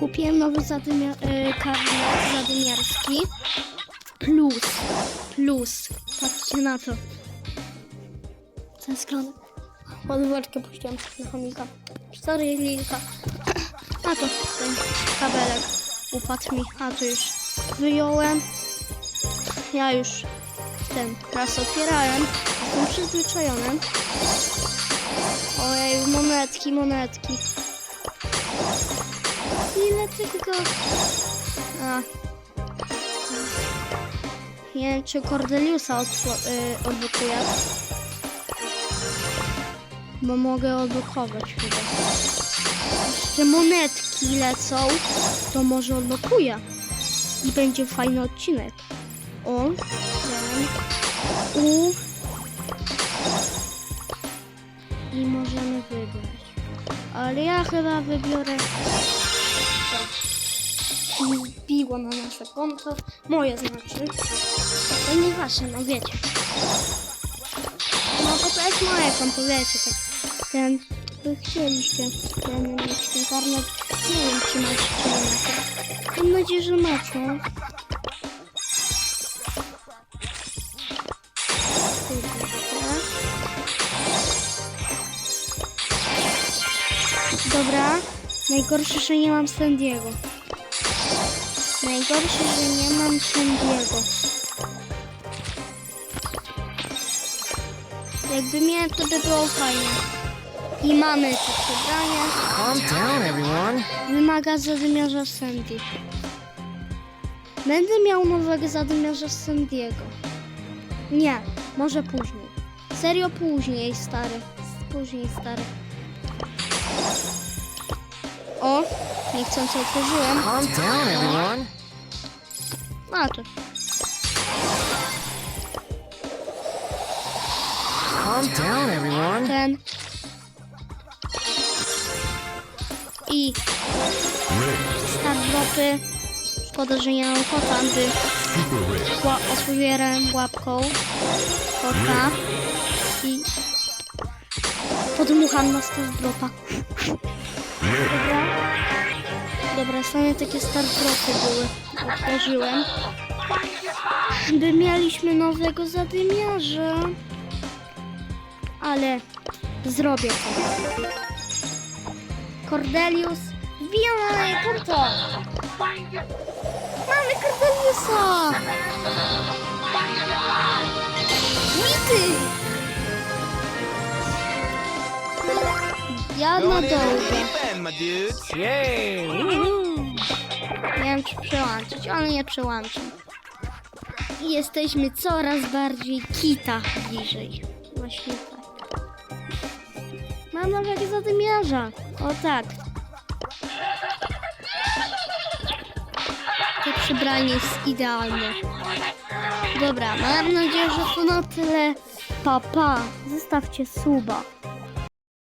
Kupiłem nowy zadymia, y, zadymiarski. Plus, plus. Patrzcie na to. Ten skronek. Podwórkę puściłem na chomika. Cztery lilka. A to ten kabelek upadł mi. A to już wyjąłem. Ja już ten raz otwierałem. Jestem przyzwyczajony. Ojej, monetki, monetki. Ile tylko... A. Nie wiem, czy Cordeliusa y, odblokuję. Bo mogę odblokować chyba. Jeszcze monetki lecą, to może odblokuję. I będzie fajny odcinek. O, ten, U. I możemy wybrać. Ale ja chyba wybiorę. I Wbiło na nasze konto. Moje znaczy. To nie wasze, no wiecie. No bo to jest moje konto, wiecie, tak. Ten, wy chcieliście ten, ten karnet. Nie wiem, czy macie, czy nie. Mam nadzieję, że macie. Dobra. Najgorsze, że nie mam Sandiego. Najgorsze, że nie mam Sandiego. Jakby miałem, to by było fajnie. I mamy to przebranie. Calm down, everyone. Wymaga zadymiarza Sandy. Będę miał nowego zadymiarza Sandiego. Nie, może później. Serio później, stary. Później, stary. O, niechcący otworzyłem. Calm down, everyone. A to. Calm down, everyone. ten i stardropy. Szkoda, że nie mam kota, by ła- otwierałem łapką kota i podmucham na stardropa. Dobra. Dobra, same takie stardropy były. Otworzyłem. By mieliśmy nowego zadymiarza. Ale zrobię to. Cordelius, wbijam na moje konto. Mamy Cordeliusa. Ja na dole. Nie wiem, czy przełączyć, ale nie przełączam. I jesteśmy coraz bardziej kita bliżej. Właśnie tak. Mam nowego zadymiarza. O tak. To przebranie jest idealne. Dobra, mam nadzieję, że to na tyle. Papa, zostawcie suba.